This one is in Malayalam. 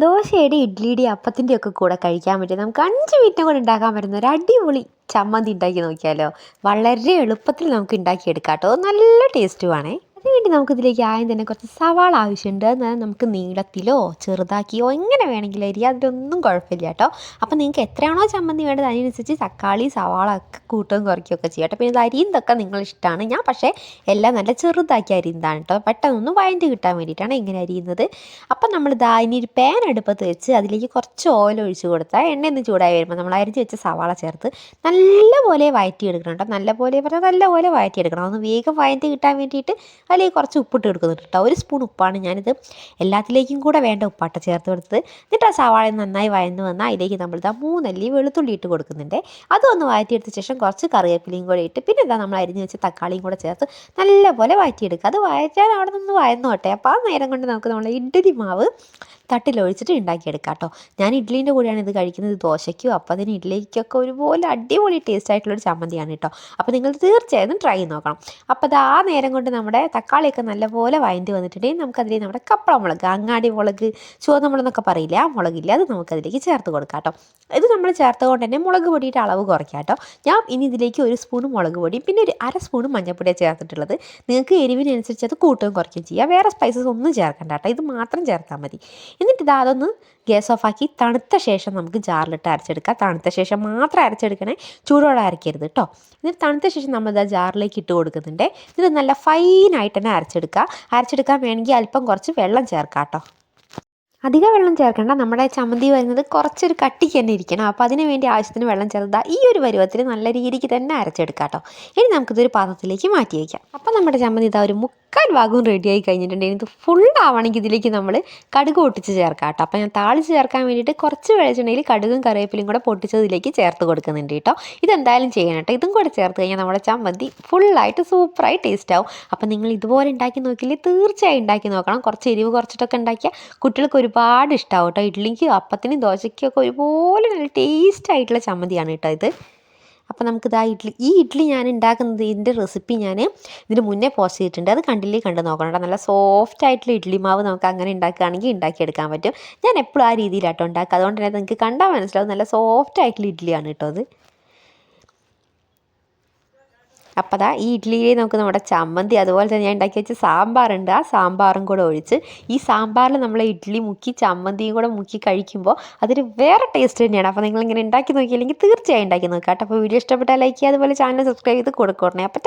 ദോശയുടെ ഇഡ്ഡലിയുടെ അപ്പത്തിന്റെ ഒക്കെ കൂടെ കഴിക്കാൻ പറ്റിയ നമുക്ക് അഞ്ച് മിനിറ്റ് കൊണ്ട് ഉണ്ടാക്കാൻ പറ്റുന്ന ഒരു അടിപൊളി ചമ്മന്തി ഉണ്ടാക്കി നോക്കിയാലോ? വളരെ എളുപ്പത്തിൽ നമുക്ക് ഉണ്ടാക്കിയെടുക്കാം കേട്ടോ. നല്ല ടേസ്റ്റുമാണേ അതിനുവേണ്ടി നമുക്കിതിലേക്ക് ആദ്യം തന്നെ കുറച്ച് സവാള ആവശ്യമുണ്ട്. എന്നാൽ നമുക്ക് നീളത്തിലോ ചെറുതാക്കിയോ എങ്ങനെ വേണമെങ്കിലും അരി അതിലൊന്നും കുഴപ്പമില്ല കേട്ടോ. അപ്പോൾ നിങ്ങൾക്ക് എത്രയാണോ ചമ്മന്തി വേണ്ടത് അതിനനുസരിച്ച് തക്കാളി സവാള ഒക്കെ കൂട്ടുകയും കുറയ്ക്കുകയൊക്കെ ചെയ്യാം കേട്ടോ. പിന്നെ ഇത് അരിയുന്നതൊക്കെ നിങ്ങളിഷ്ടമാണ് ഞാൻ പക്ഷേ എല്ലാം നല്ല ചെറുതാക്കി അരിയുന്നതാണ് കേട്ടോ. പെട്ടെന്നൊന്ന് വഴണ്ടി കിട്ടാൻ വേണ്ടിയിട്ടാണ് ഇങ്ങനെ അരിയുന്നത് അപ്പം നമ്മൾ ഇതാ ഇനി ഒരു പാൻ അടുപ്പത്ത് വെച്ച് അതിലേക്ക് കുറച്ച് ഓയിൽ ഒഴിച്ച് കൊടുത്താൽ എണ്ണ ഒന്ന് ചൂടായി വരുമ്പോൾ നമ്മൾ അരിഞ്ഞ് വെച്ച സവാള ചേർത്ത് നല്ലപോലെ വഴറ്റിയെടുക്കണം കേട്ടോ. നല്ലപോലെ പറഞ്ഞാൽ നല്ലപോലെ വഴറ്റിയെടുക്കണം ഒന്ന് വേഗം വഴറ്റി കിട്ടാൻ വേണ്ടിയിട്ട് അതിലേക്ക് കുറച്ച് ഉപ്പിട്ട് കൊടുക്കുന്നുണ്ട് കേട്ടോ. ഒരു സ്പൂൺ ഉപ്പാണ് ഞാനിത് എല്ലാത്തിലേക്കും കൂടെ വേണ്ട ഉപ്പാട്ട ചേർത്ത് കൊടുത്തത്. എന്നിട്ട് ആ സവാള നന്നായി വഴന്ന് വന്നാൽ അതിലേക്ക് നമ്മൾ ഇതാ മൂന്നല്ലി വെളുത്തുള്ളി ഇട്ട് കൊടുക്കുന്നുണ്ട്. അതൊന്ന് വഴറ്റിയെടുത്ത ശേഷം കുറച്ച് കറിവേപ്പിലയും കൂടെ ഇട്ട് പിന്നെ ഇതാ നമ്മൾ അരിഞ്ഞ് വെച്ച് തക്കാളിയും കൂടെ ചേർത്ത് നല്ലപോലെ വഴറ്റിയെടുക്കുക. അത് വഴറ്റാൻ അവിടെ നിന്ന് വഴന്നോട്ടെ അപ്പോൾ ആ നേരം കൊണ്ട് നമുക്ക് നമ്മൾ ഇഡ്ഡലി മാവ് തട്ടിലൊഴിച്ചിട്ട് ഉണ്ടാക്കിയെടുക്കാം കേട്ടോ ഞാൻ ഇഡ്ഡലീന്റെ കൂടെയാണ് ഇത് കഴിക്കുന്നത്. ദോശയ്ക്കും അപ്പം അതിന് ഇഡ്ഡലിക്കൊക്കെ ഒരുപോലെ അടിപൊളി ടേസ്റ്റ് ആയിട്ടുള്ളൊരു ചമ്മന്തിയാണ് കേട്ടോ അപ്പോൾ നിങ്ങൾ തീർച്ചയായും ട്രൈ ചെയ്ത് നോക്കണം. അപ്പോൾ അത് ആ നേരം കൊണ്ട് നമ്മുടെ തക്കാളിയൊക്കെ നല്ലപോലെ വഴണ്ടി വന്നിട്ടുണ്ടെങ്കിൽ നമുക്കതിൽ നമ്മുടെ കപ്പള മുളക് അങ്ങാടി മുളക് ചുവന്ന മുളക് എന്നൊക്കെ പറയില്ല ആ മുളകില്ല അത് നമുക്കതിലേക്ക് ചേർത്ത് കൊടുക്കാം കേട്ടോ ഇത് നമ്മൾ ചേർത്തുകൊണ്ട് തന്നെ മുളക് പൊടിയുടെ അളവ് കുറയ്ക്കാം കേട്ടോ ഞാൻ ഇനി ഇതിലേക്ക് ഒരു സ്പൂൺ മുളക് പൊടിയും പിന്നെ ഒരു അര സ്പൂൺ മഞ്ഞൾപ്പൊടിയാണ് ചേർത്തിട്ടുള്ളത്. നിങ്ങൾക്ക് എരിവിനനുസരിച്ച് അത് കൂട്ടുകയും കുറയ്ക്കുകയും ചെയ്യാം. വേറെ സ്പൈസസ് ഒന്നും ചേർക്കണ്ട കേട്ടോ ഇത് മാത്രം ചേർത്താൽ മതി. എന്നിട്ട് ഇത് അതൊന്ന് ഗ്യാസ് ഓഫാക്കി തണുത്ത ശേഷം നമുക്ക് ജാറിലിട്ട് അരച്ചെടുക്കാം. തണുത്ത ശേഷം മാത്രം അരച്ചെടുക്കണേ ചൂടോടെ അരയ്ക്കരുത് കേട്ടോ എന്നിട്ട് തണുത്ത ശേഷം നമ്മൾ ഇതാ ജാറിലേക്ക് ഇട്ട് കൊടുക്കുന്നുണ്ട്. ഇത് നല്ല ഫൈനായിട്ട് തന്നെ അരച്ചെടുക്കുക. അരച്ചെടുക്കാൻ വേണമെങ്കിൽ അല്പം കുറച്ച് വെള്ളം ചേർക്കാം കേട്ടോ അധികം വെള്ളം ചേർക്കേണ്ട. നമ്മുടെ ചമ്മന്തി വരുന്നത് കുറച്ചൊരു കട്ടിക്ക് തന്നെ ഇരിക്കണം. അപ്പോൾ അതിന് വേണ്ടി ആവശ്യത്തിന് വെള്ളം ചേർത്താൽ ഈ ഒരു പരുവത്തിൽ നല്ല രീതിക്ക് തന്നെ അരച്ചെടുക്കാം കേട്ടോ. ഇനി നമുക്കിതൊരു പാത്രത്തിലേക്ക് മാറ്റി വയ്ക്കാം അപ്പോൾ നമ്മുടെ ചമ്മന്തി ഇതാ ഒരു മുക്കാൽ ഭാഗവും റെഡിയായി കഴിഞ്ഞിട്ടുണ്ടെങ്കിൽ ഇത് ഫുൾ ആവണമെങ്കിൽ ഇതിലേക്ക് നമ്മൾ കടുക് പൊട്ടിച്ച് ചേർക്കാം കേട്ടോ. അപ്പോൾ ഞാൻ താളിച്ച് ചേർക്കാൻ വേണ്ടിയിട്ട് കുറച്ച് വെളിച്ചെണ്ണയിൽ കടുകും കറിവേപ്പിലും കൂടെ പൊട്ടിച്ചതിലേക്ക് ചേർത്ത് കൊടുക്കുന്നുണ്ട് കേട്ടോ. ഇതെന്തായാലും ചെയ്യണം കേട്ടോ. ഇതും കൂടെ ചേർത്ത് കഴിഞ്ഞാൽ നമ്മുടെ ചമ്മന്തി ഫുള്ളായിട്ട് സൂപ്പറായി ടേസ്റ്റ് ആവും. അപ്പോൾ നിങ്ങൾ ഇതുപോലെ ഉണ്ടാക്കി നോക്കില്ലേ തീർച്ചയായും ഉണ്ടാക്കി നോക്കണം. കുറച്ച് എരിവ് കുറച്ചിട്ടൊക്കെ ഉണ്ടാക്കിയാൽ കുട്ടികൾക്ക് ഒരുപാട് ഇഷ്ടമാവും കേട്ടോ. ഇഡ്ഡലിക്ക് അപ്പത്തിന് ദോശയ്ക്കൊക്കെ ഒരുപോലെ നല്ല ടേസ്റ്റ് ആയിട്ടുള്ള ചമ്മന്തിയാണ് കേട്ടോ ഇത്. അപ്പോൾ നമുക്കിത് ഇഡ്ഡലി ഈ ഇഡ്ഡലി ഞാൻ ഉണ്ടാക്കുന്നത് ഇതിന്റെ റെസിപ്പി ഞാൻ ഇതിന് മുന്നേ പോസ്റ്റ് ചെയ്തിട്ടുണ്ട്. അത് കണ്ടില്ലേ? കണ്ട് നോക്കണം നല്ല സോഫ്റ്റ് ആയിട്ടുള്ള ഇഡ്ഡലി മാവ് നമുക്ക് അങ്ങനെ ഉണ്ടാക്കുകയാണെങ്കിൽ ഉണ്ടാക്കിയെടുക്കാൻ പറ്റും. ഞാൻ എപ്പോഴും ആ രീതിയിലാട്ടോ ഉണ്ടാക്കുക. അതുകൊണ്ട് തന്നെ നിങ്ങൾക്ക് കണ്ടാൽ മനസ്സിലാവും. നല്ല സോഫ്റ്റ് ആയിട്ടുള്ള ഇഡ്ഡലിയാണ് കേട്ടോ അത് അപ്പോൾ അതാ ഈ ഇഡ്ഡലിയിൽ നമുക്ക് നമ്മുടെ ചമ്മന്തി അതുപോലെ തന്നെ ഞാൻ ഉണ്ടാക്കി വെച്ച സാമ്പാറുണ്ട്. ആ സാമ്പാറും കൂടെ ഒഴിച്ച് ഈ സാമ്പാറിൽ നമ്മൾ ഇഡ്ഡലി മുക്കി ചമ്മന്തിയും കൂടെ മുക്കി കഴിക്കുമ്പോൾ അതൊരു വേറെ ടേസ്റ്റ് തന്നെയാണ്. അപ്പോൾ നിങ്ങളിങ്ങനെ ഉണ്ടാക്കി നോക്കിയില്ലെങ്കിൽ തീർച്ചയായും ഉണ്ടാക്കി നോക്കാം കേട്ടോ. അപ്പോൾ വീഡിയോ ഇഷ്ടപ്പെട്ടാൽ ലൈക്ക് ചെയ്യുക അതുപോലെ ചാനൽ സബ്സ്ക്രൈബ് ചെയ്ത് കൊടുക്കണേ അപ്പോൾ